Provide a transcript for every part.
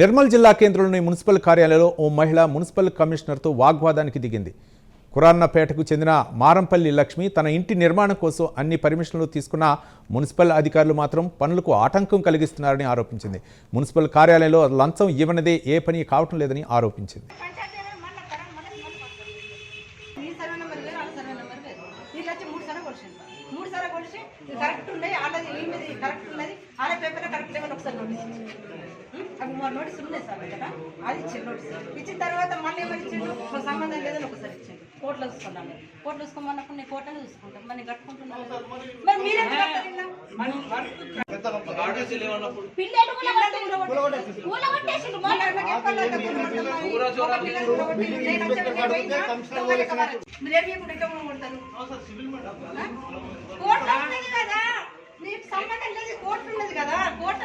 నిర్మల్ జిల్లా కేంద్రంలోని మున్సిపల్ కార్యాలయంలో ఓ మహిళ మున్సిపల్ కమిషనర్తో వాగ్వాదానికి దిగింది. కురాన్నపేటకు చెందిన మారంపల్లి లక్ష్మి తన ఇంటి నిర్మాణం కోసం అన్ని పర్మిషన్లు తీసుకున్న మున్సిపల్ అధికారులు మాత్రం పనులకు ఆటంకం కలిగిస్తున్నారని ఆరోపించింది. మున్సిపల్ కార్యాలయంలో లంచం ఇవ్వనిదే ఏ పని కావటం లేదని ఆరోపించింది. మూడు సార్లు కొలిసి కరెక్ట్ ఉన్నాయి కరెక్ట్ ఉన్నది. పేపర్ కరెక్ట్ ఒకసారి అవి మా నోటీస్ ఉన్నాయి సార్ కదా? అది ఇచ్చింది నోటీస్. ఇచ్చిన తర్వాత మళ్ళీ ఏమని ఇచ్చిండు? మాకు సంబంధం లేదని ఒకసారి ఇచ్చిండు. కోర్టులో చూసుకున్నాను కోర్టులో చూసుకోమన్నప్పుడు నేను కోర్టులో చూసుకుంటాను. మరి నేను కట్టుకుంటున్నాను మరి ఒక ఉన్నది కదా? కోర్టు ఉన్నది కదా? కోర్టు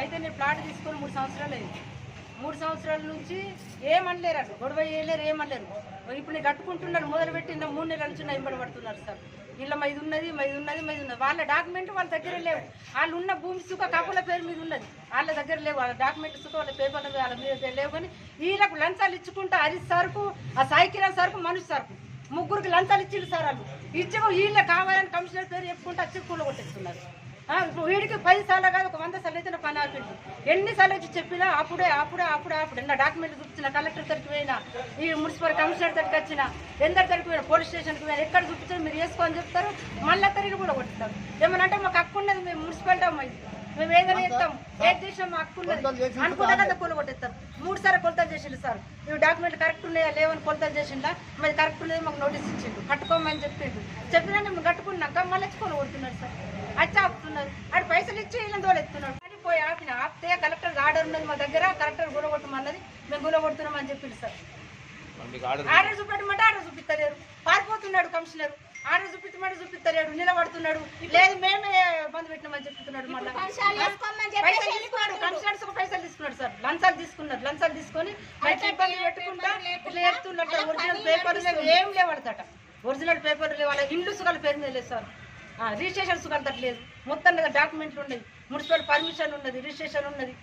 అయితే నేను ప్లాట్ తీసుకొని మూడు సంవత్సరాలు అయింది. మూడు సంవత్సరాల నుంచి ఏమనలేరు అసలు గొడవ చేయలేరు ఏమనలేరు. ఇప్పుడు నేను కట్టుకుంటున్నారు మొదలు పెట్టిన మూడు నెలల నుంచి ఇంబడి పడుతున్నారు సార్. ఇలా ఇది ఉన్నది మైది ఉన్నది ఇది ఉన్నది. వాళ్ళ డాక్యుమెంట్ వాళ్ళ దగ్గర లేవు. వాళ్ళు ఉన్న భూమి సుఖ కాపుల పేరు మీద ఉన్నది. వాళ్ళ దగ్గర లేవు. వాళ్ళ డాక్యుమెంట్ సుఖ వాళ్ళ పేపర్ల వాళ్ళ మీద లేవు కానీ వీళ్ళకు లంచాలు ఇచ్చుకుంటా హరీష్ సార్కు ఆ సాయికిరణ్ సార్కు మనుష్ సార్కు. ముగ్గురికి లంచాలు ఇచ్చిండు సార్ వాళ్ళు. ఇచ్చి వీళ్ళ కావాలని కమిషనర్ పేరు చెప్పుకుంటూ వచ్చి కూల కొట్టేస్తున్నారు ఇప్పుడు వీడికి పది సార్లు కాదు ఒక వంద సార్లు ఆపింది ఎన్నిసార్లు వచ్చి చెప్పినా అప్పుడే అప్పుడే అప్పుడే అప్పుడే. నా డాక్యుమెంట్ చూపించిన కలెక్టర్ దగ్గరికి పోయినా ఈ మున్సిపల్ కమిషనర్ దగ్గరికి వచ్చిన ఎందరి దగ్గరికి పోయినా పోలీస్ స్టేషన్కి పోయినా ఎక్కడ చూపించారు మీరు వేసుకోని చెప్తారు. మళ్ళీ తిరిగి కూడా కొట్టుతారు. ఏమనంటే మాకు హక్కు ఉన్నది మేము మున్సిపాలిటీ అమ్మాయి మేము ఏదైనా ఇస్తాం ఏది చేసినా మా హక్కు ఉన్నది. అనుకుంటే కదా కూల కొట్టేస్తారు. మూడు సార్లు కొలతలు చేసిండు సార్. ఇవి డాక్యుమెంట్ కరెక్ట్ ఉన్నాయా లేవని కొలతలు చేసిండా మరి కరెక్ట్ ఉన్నది మాకు నోటీస్ ఇచ్చిండు కట్టుకోమని చెప్పిండు చెప్పినా మేము కట్టుకున్నాక మళ్ళీ వచ్చి కూల కొడుతున్నారు సార్. వచ్చి ఆపుతున్నారు. ఆడు పైసలు ఇచ్చి వీళ్ళని తోలెత్తున్నాడు పోయి ఆపిన ఆపితే కలెక్టర్ ఆర్డర్ ఉన్నది మా దగ్గర కలెక్టర్ గులగొట్టమన్నది మేము గులగొడుతున్నామని చెప్పిండు సార్. ఆర్డర్ చూపెట్టమంటే ఆర్డర్ చూపిస్తలేరు. పారిపోతున్నాడు కమిషనర్ ఆర్డర్ చూపించమంటే చూపిస్తలేడు నిలబడుతున్నాడు. లేదు మేమే బంద్ పెట్టినామని చెప్తున్నాడు మళ్ళీ. పైసలు తీసుకున్నాడు కమిషనర్స్ పైసలు తీసుకున్నాడు సార్. లంచాలు తీసుకున్నారు లంచాలు తీసుకొని బయట ఇబ్బంది పెట్టుకుంటా ఇట్లా చెప్తున్నట్టు ఒరిజినల్ పేపర్లు లేవు ఏం లేవడతట ఒరిజినల్ పేపర్లు లేవు. వాళ్ళ ఇల్లు సుఖాల పేరు మీద లేదు సార్. రిజిస్ట్రేషన్ సుఖాలు తట్టలేదు మొత్తం డాక్యుమెంట్లు ఉన్నది. మున్సిపల్ పర్మిషన్ ఉన్నది రిజిస్ట్రేషన్ ఉన్నది.